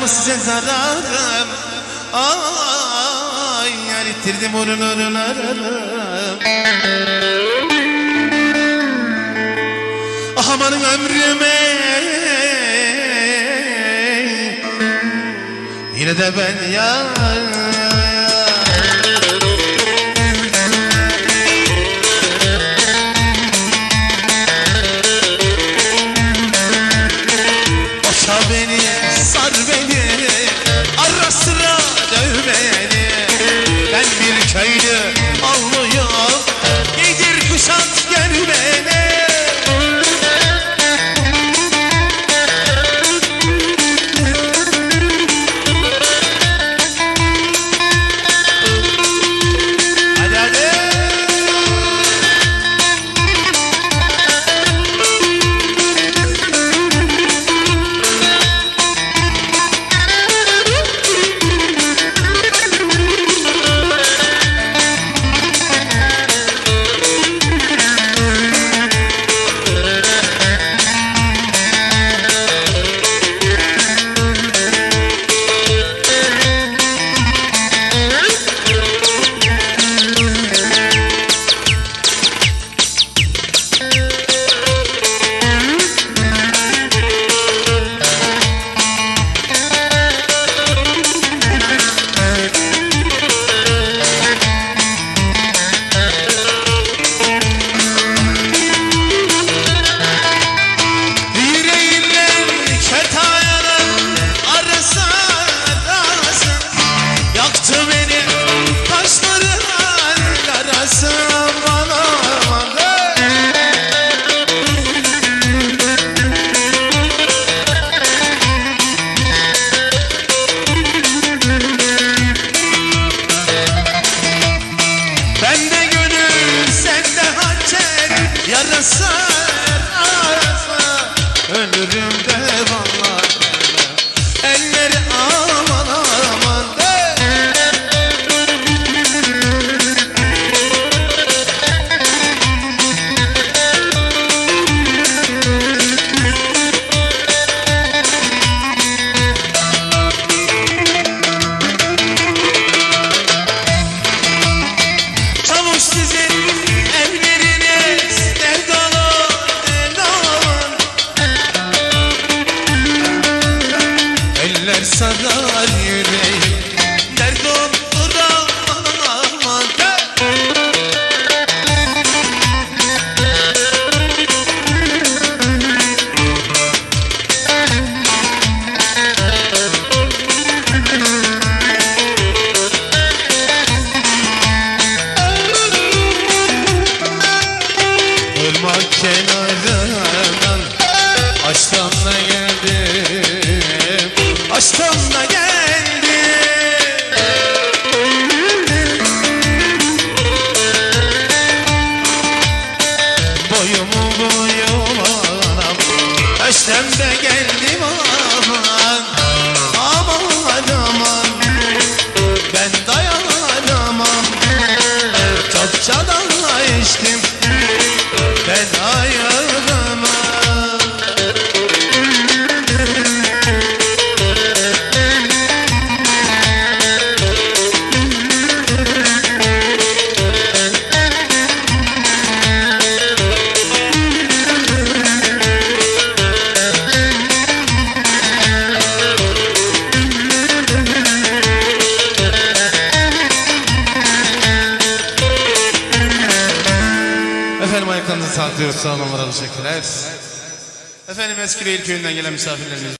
mı size zararım? Ay erittirdim orunlarım Amanın ömrüme Yine de ben ya Boşa beni, sar beni يا رسال sarar yüreği Dert olur aman aman Irmak yo Olun, var olun, teşekkürler. Efendim Eskilehir köyünden gelen misafirlerimiz